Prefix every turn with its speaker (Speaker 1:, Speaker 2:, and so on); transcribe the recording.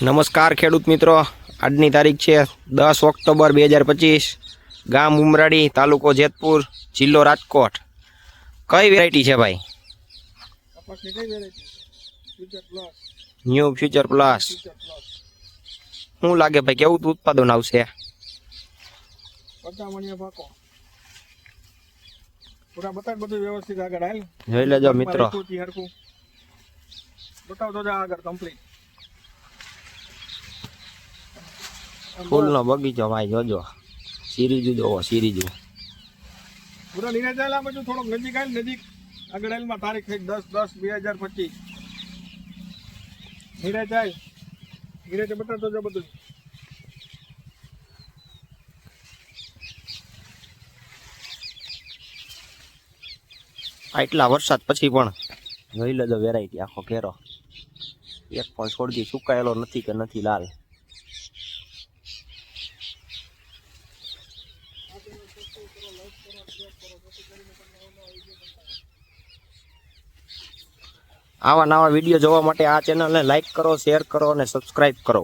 Speaker 1: નમસ્કાર ખેડૂત મિત્રો. આજની તારીખ છે દસ ઓક્ટોબર બે હજાર પચીસ. ગામ ઉમરાડી, તાલુકો જેતપુર, જિલ્લો રાજકોટ. કઈ વેરાયટી છે ભાઈ? ન્યૂ ફ્યુચર પ્લસ શું લાગે ભાઈ, કેવું ઉત્પાદન આવશે? જોઈ લેજો મિત્રો.
Speaker 2: હરખું થી હરખું બતાવતો જા આગળ કમ્પ્લીટ
Speaker 1: ફૂલનો બગીચો ભાઈ જોજો. સિરીજુ જોવો સિરીજુ
Speaker 2: પૂરા નીરે ચાલ આ બધું થોડોક નજીક આવેલ નજીક આગળ હાલમાં તારીખ થઈ દસ દસ બે હજાર પચીસ. નીરે જાય નીરે બતાવતો જો બધું.
Speaker 1: આટલા વરસાદ પછી પણ જોઈ લેજો વેરાયટી આખો ઘેરો. એક પણ છોડજી સુકાયેલો નથી કે નથી લાલ. આવા નવા વીડિયો જોવા માટે આ ચેનલને લાઈક કરો શેર કરો અને સબસ્ક્રાઈબ કરો.